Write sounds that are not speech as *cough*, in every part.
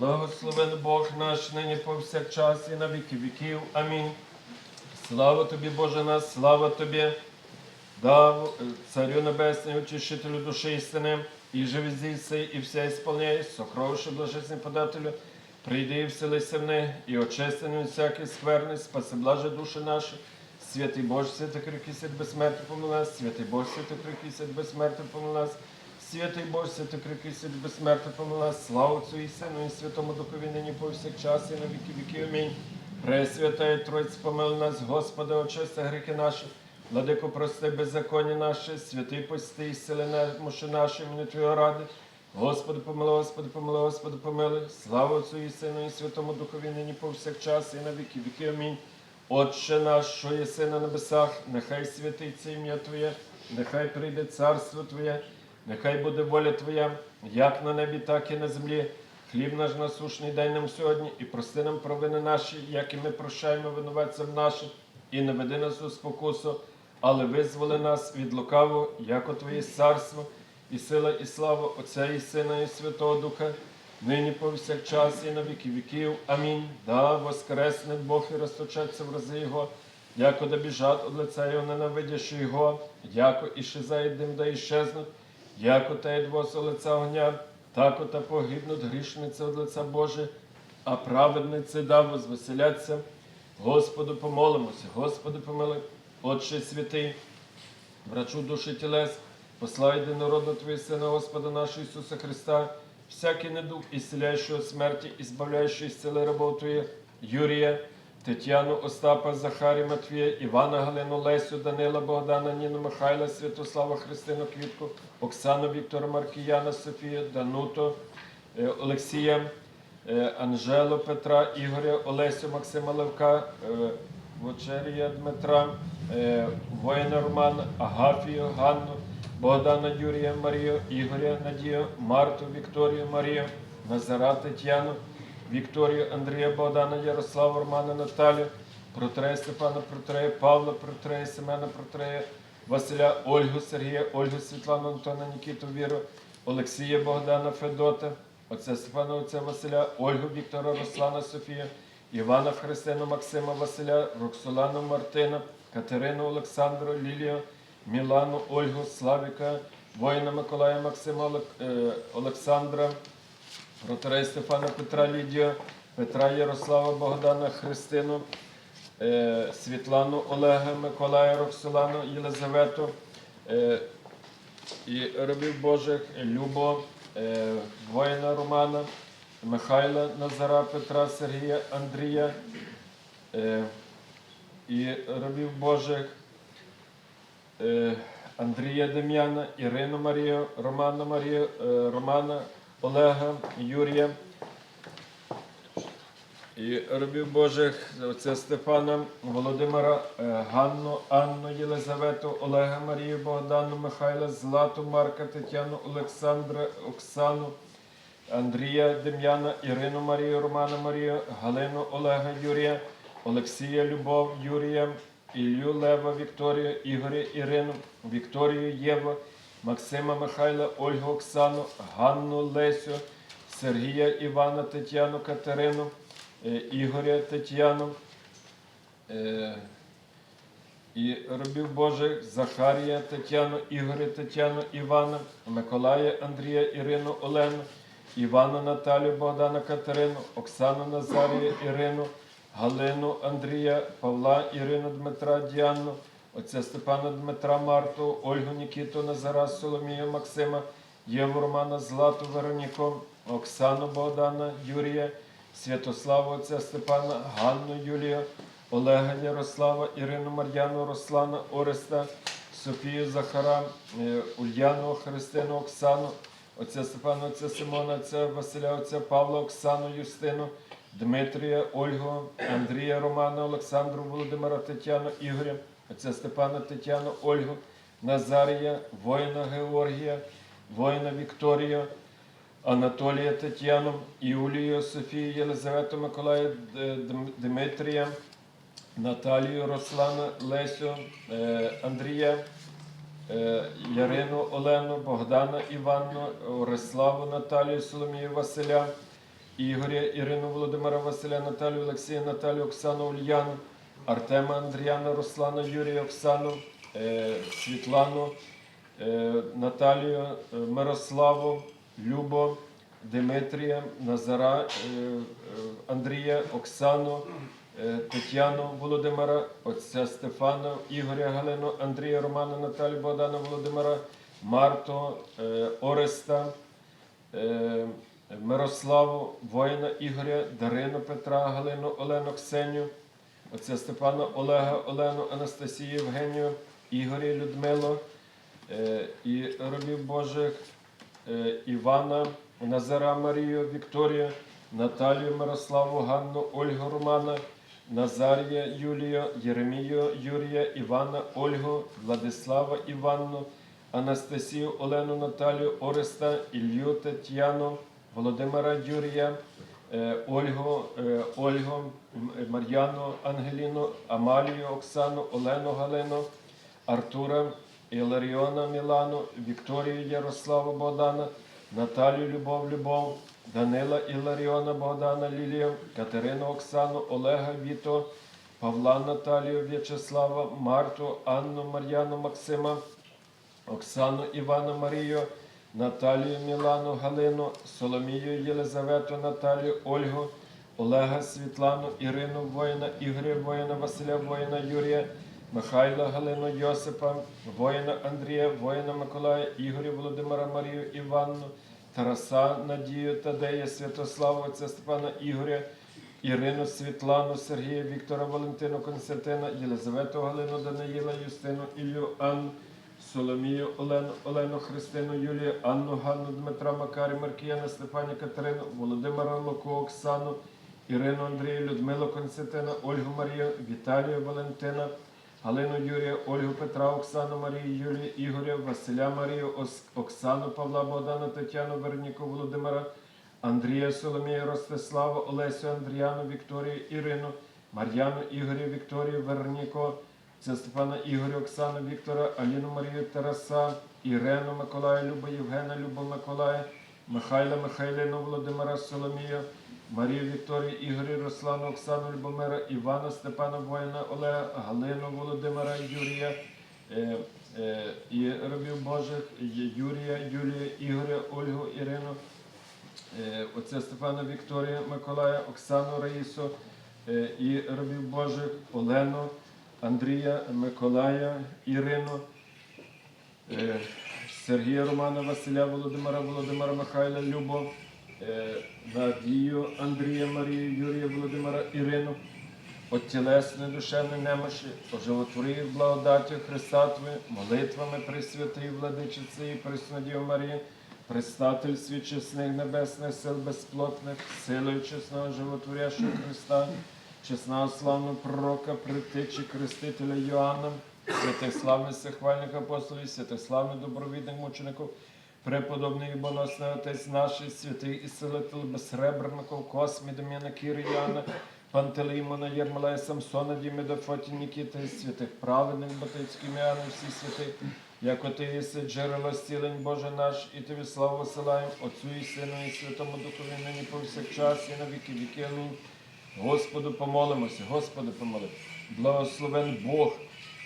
Благословен Бог наш нині повсякчас і на віки віків. Амінь. Слава тобі, Боже наш, слава тобі, дав е, Царю Небесний, утішителю душі істини, і живи здійси, і вся ісполняй, сокровище блажесний подателю, прийди і вселися в них, і очистини від всякої скверни, спаси блаже душі наші. Святий Боже, святий крикий свят безсмертний помил нас, святий Боже, святий крикий свят безсмертний помил нас, святий Боже, святий крикий свят безсмертний помил нас, слава Отцю і Сину, і Святому Духові нині повсякчас, і на віки віки. Амінь. Пресвятая Тройць, помил нас, Господи, очисти гріхи наші, владико, прости беззаконня наші, святий пости, сили немощі наші, імені Твого ради. Господи, помилуй, Господи, помилуй, Господи, помилуй. Слава Отцю і Сину, і Святому Духові нині повсякчас, і на віки віки. Амінь. Отче наш, що єси на небесах, нехай святиться ім'я Твоє, нехай прийде царство Твоє, нехай буде воля Твоя, як на небі, так і на землі. Хліб наш насушний дай нам сьогодні, і прости нам провини наші, як і ми прощаємо винуватцям нашим, і не веди нас у спокусу, але визволи нас від лукавого, яко Твоє царство, і сила, і слава Отця і Сина, і Святого Духа, нині повсякчас і на віки віків. Амінь. Да воскресне Бог і розточаться в рази Його, яко да біжать од лиця Його ненавидящі Його, яко і шизає дим да іщезнуть, яко та й двоса лиця огня, тако та погибнуть грішниці від лиця Боже, а праведниці да возвеселяться. Господу помолимося, Господи помилуй, Отче святий, врачу душі тілес, послай єдинородно Твої Сина, Господа нашого Ісуса Христа, всякий недуг, ісцеляючого смерті, і збавляючий ісцели рабов Твоїх, Юрія, Тетяну, Остапа, Захарі, Матвія, Івана, Галину, Лесю, Данила, Богдана, Ніну, Михайла, Святослава, Христину, Квітку, Оксану, Віктора, Маркіяна, Софію, Дануту, е, Олексія, е, Анжелу, Петра, Ігоря, Олесю, Максима Левка, е, Вочерія Дмитра, воїна Романа, Агафію, Ганну, Богдана Юрія, Марію, Ігоря, Надію, Марту, Вікторію, Марію, Назара, Тетяну, Вікторію, Андрія, Богдана, Ярослава, Романа, Наталію, Протрея Степана, Протрея, Павла, Протрея, Семена, Протрея, Василя, Ольгу, Сергія, Ольгу, Світлану, Антона, Нікіту, Віру, Олексія, Богдана, Федота, отця Степана, отця Василя, Ольгу, Віктора, Руслана, Софія, Івана, Христину, Максима, Василя, Роксолану, Мартина, Катерину, Олександру, Лілію, Мілану, Ольгу, Славіка, воїна Миколая, Максима, е, Олександра, Протарей Стефана Петра Лідію, Петра Ярослава Богдана Христину, е, Світлану Олега, Миколая Роксолану, Єлизавету е, і рабів Божих Любо, е, воїна Романа, Михайла Назара, Петра, Сергія, Андрія і рабів Божих. Андрія Дем'яна, Ірину Марію, Романа Марію, Романа Олега, Юрія і рабів Божих, отця Стефана, Володимира, е, Ганну, Анну, Єлизавету, Олега Марію, Богдану, Михайла, Злату, Марка, Тетяну, Олександра, Оксану, Андрія Дем'яна, Ірину Марію, Романа Марію, Галину Олега Юрія, Олексія Любов, Юрія, Ілью Лева, Вікторію, Ігоря Ірину, Вікторію Єву, Максима Михайла, Ольгу Оксану, Ганну Лесю, Сергія Івана, Тетяну Катерину, е, Ігоря Тетяну. е, і робів Божих Захарія Тетяну, Ігоря Тетяну, Івана, Миколая Андрія, Ірину Олену, Івана Наталію, Богдана Катерину, Оксану Назарія, Ірину, Галину Андрія, Павла Ірину Дмитра Діану, отця Степана Дмитра Марту, Ольгу Нікіту Назара, Соломію Максима, Єву Романа Злату Вероніку, Оксану Богдана, Юрія, Святославу отця Степана, Ганну Юлію, Олега Ярослава, Ірину Мар'яну, Руслана Ореста, Софію Захара, е, Ульяну, Христину, Оксану, отця Степана, отця Симона, отця Василя, отця Павла, Оксану, Юстину, Дмитрія, Ольгу, Андрія, Романа, Олександру, Володимира, Тетяну, Ігоря, отця Степана, Тетяну, Ольгу, Назарія, воїна Георгія, воїна Вікторію, Анатолія Тетяну, Юлію, Софію, Єлизавету, Миколая, Дмитрія, Наталію, Руслана, Лесю, е, Андрія, е, Ярину, Олену, Богдана Іванну, Ориславу, Наталію, Соломію, Василя, Ігоря, Ірину, Володимира, Василя, Наталію, Олексія, Наталію, Оксану, Ульяну, Артема, Андріана, Руслана, Юрія, Оксану, е, Світлану, е, Наталію, е, Мирославу, Любо, Дмитрія, Назара, Андрія, Оксану, Тетяну Володимира, отця Стефана, Ігоря Галину, Андрія Романа, Наталію Богдана Володимира, Марту, Ореста, Мирославу, воїна Ігоря, Дарину Петра, Галину, Олену, Ксеню, отця Степана, Олега, Олену, Анастасію, Євгенію, Ігоря, Людмилу е, і робів Божих, е, Івана, Назара Марію, Вікторію, Наталію Мирославу, Ганну, Ольгу Романа, Назарія Юлію, Єремію Юрія, Івана, Ольгу, Владислава Іванну, Анастасію, Олену, Наталію, Ореста, Ілью, Тетяну, Володимира Юрія, е, Ольгу, Ольгу, Мар'яну, Ангеліну, Амалію, Оксану, Олену Галину, Артура, Іларіона Мілану, Вікторію Ярославу Богдана, Наталію Любов Любов, Данила Іларіона Богдана Лілію, Катерину Оксану, Олега Віто, Павла Наталію В'ячеслава, Марту, Анну Мар'яну Максима, Оксану Івану Марію, Наталію Мілану Галину, Соломію Єлизавету Наталію, Ольгу, Олега Світлану, Ірину Воїна, Ігоря Воїна, Василя Воїна, Юрія, Михайла Галину Йосипа, воїна Андрія, воїна Миколая, Ігоря Володимира Марію Іванну, Тараса Надію Тадея, Святослава, отця Степана Ігоря, Ірину Світлану, Сергія, Віктора, Валентину, Константина, Єлизавету Галину, Даниїла, Юстину, Іллю, Анну, Соломію, Олену, Олену, Христину, Юлію, Анну, Ганну, Дмитра, Макарі, Маркіяна, Стефані, Катерину, Володимира Луку, Оксану, Ірину, Андрію, Людмилу, Константина, Ольгу Марію, Віталію, Валентина, Галину Юрія, Ольгу Петра, Оксану Марію, Юлію, Ігоря, Василя Марію, Оксану, Павла, Богдана, Тетяну, Верніку, Володимира, Андрія, Соломію, Ростислава, Олесю, Андріану, Вікторію, Ірину, Мар'яну, Ігоря, Вікторію, Верніку, це Степана Ігоря, Оксану, Віктора, Аліну Марію, Тараса, Ірену, Миколая, Любу, Євгена, Любу, Миколая, Михайла, Михайлину, Володимира, Соломію, Марію, Вікторію, Ігоря, Руслану, Оксану, Любомира, Івана, Степана, Воїна, Олега, Галину, Володимира, Юрія, е, е, і робів Божих, Юрія, Юлія, Ігоря, Ольгу, Ірину, е, отця Степана Вікторія, Миколая, Оксану Раїсу е, і робів Божих, Олену, Андрія, Миколая, Ірину, е, Сергія Романа, Василя, Володимира, Володимира Михайла, Любов, Надію, Андрія, Марію, Юрія, Володимира, Ірину, от тілесної душевної немощі, оживотвори їх благодаттю Христа Твої, молитвами Пресвятої Владичиці і Преснодію Марії, Предстатель світ чесних небесних сил безплотних, силою чесного животворящого Христа, чесного славного пророка, притичі Крестителя Йоанна, святих славних всехвальних апостолів, святих славних добровідних мучеників, преподобний боносний Отець наш, святий і силитель безсребреников, Космі, Дем'яна, Кіри, Яна, Пантелеймона, Єрмолая, Самсона, Діми, Дафоті, Нікіти, святих праведних, Батицьких Міани, всі святи, як ти єси джерело зцілень Боже наш, і тобі славу посилаємо Отцю і Сину, і Святому Духові, нині повсякчас, і на віки віки. Господу помолимося, Господи помоли. Благословен Бог,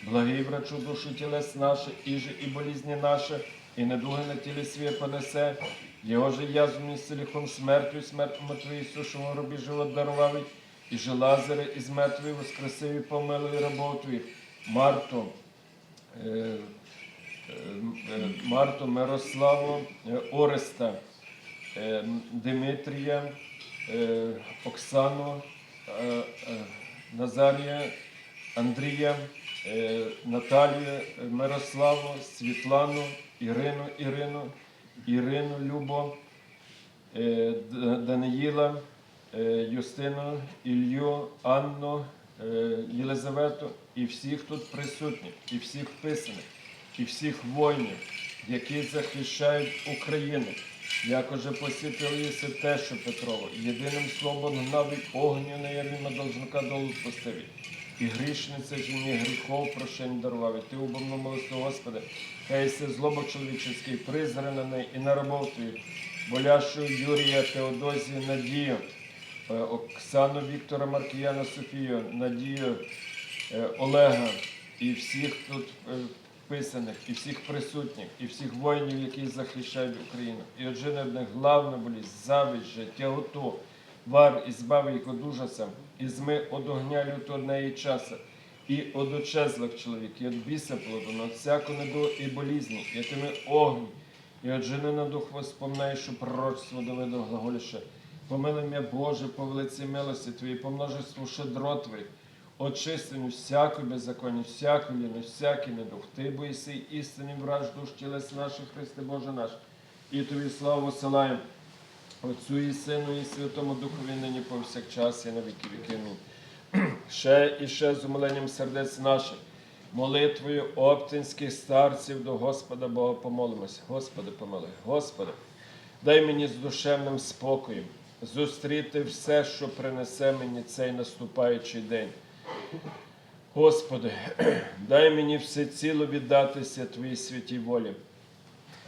благий врачу душу тілес наше, іже і болізні наші, і недуги на тілі своє понесе. Його же язвні селіхом смертю, смертному Твої сушому робі живот дарував, і же Лазаре із мертвої воскресив і помилуй рабов Твоїх. Марту, е, е, е, Марту, Мирославу, е, Ореста, е, Димитрія, е, Оксану, е, е, Назарія, Андрія, е, Наталію, е, Мирославу, Світлану, Ірину, Ірину, Ірину, Любо, е, Даниїла, е, Юстину, Ілью, Анну, е, Єлизавету і всіх тут присутніх, і всіх вписаних, і всіх воїнів, які захищають Україну. Як уже посітили те, що Петрово, єдиним словом гнав огню неявнімо должника долу спустиві. І грішниця жені гріхов прощень дарував. І ти убомно молитву, Господи, хай си злоба чоловіческий, призри і на рабов твоїх, Боляшу Юрія Теодозію Надію, е, Оксану Віктора Маркіяна Софію, Надію е, Олега і всіх тут е, вписаних, і всіх присутніх, і всіх воїнів, які захищають Україну. І отже, не одне главна болість, зависть, тяготу, вар і збави їх од і зми од огня лютого неї часа, і од очезлих чоловік, і од біса плоду, от всяку неду і болізні, і тими огні, і от жени на дух воспоминай, що пророчество Давида глаголіше. Помилуй мене, Боже, по велиці милості Твоїй, по множеству щедро Твоїх, очистенню всякої беззаконня, всякої ліни, всякий недух. Ти боїси істинний враж душ тілес наших, Христе Боже наш. І Тобі славу посилаємо, Отцю і Сину, і Святому Духові нині повсякчас і на віки віки. *clears throat* Ще і ще з умиленням сердець наших, молитвою оптинських старців до Господа Бога помолимось. Господи, помилуй, Господи, дай мені з душевним спокоєм зустріти все, що принесе мені цей наступаючий день. Господи, *clears throat* дай мені всеціло віддатися Твоїй святій волі.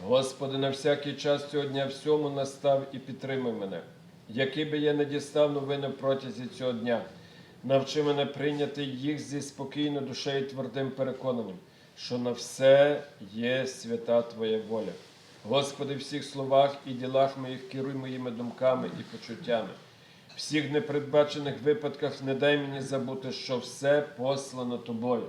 Господи, на всякий час цього дня всьому настав і підтримай мене, який би я не дістав новини протязі цього дня. Навчи мене прийняти їх зі спокійною душею і твердим переконанням, що на все є свята Твоя воля. Господи, в всіх словах і ділах моїх керуй моїми думками і почуттями. Всіх непередбачених випадках не дай мені забути, що все послано Тобою.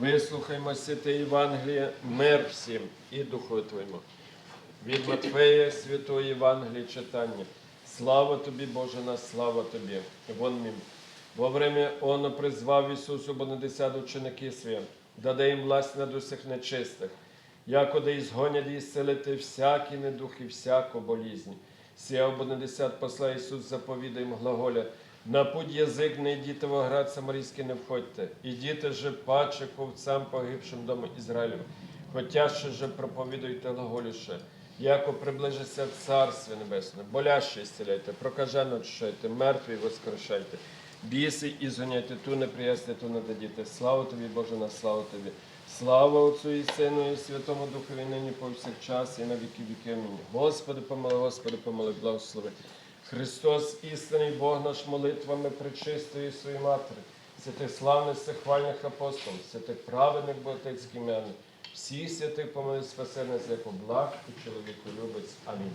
вислухаймо святе Євангеліє, мир всім і духу Від Матфея Святої Євангелії читання. Слава тобі, Боже наш, слава тобі. Вон мім. Во время оно призвав Ісусу Бонадесят ученики свої, даде їм власть над усіх нечистих, якоди і згонять і зцелити всякі недух і всяку болізнь. Сія Бонадесят посла Ісус заповідає їм глаголя, на путь язик не йдіте в оград Самарійський не входьте, ідіте же паче ковцам погибшим дому Ізраїлю, хотя ще же проповідуйте глаголіше, яко приближиться Царстві Небесне, боляще ісціляйте, прокажено очищайте, мертві воскрешайте, біси і згоняйте, ту неприясне, ту не дадіте. Слава тобі, Боже, на славу тобі. Слава Отцю і Сину, і Святому Духові, нині повсякчас, і на віки віки. Амінь. Господи, помилуй, Господи, помилуй, благослови. Христос, істинний Бог наш молитвами причистої своєї Матері, святих славних хвальних апостолів, святих праведних богатих імен, всіх святих помилуй спаси нас, як благ і чоловіку любець. Амінь.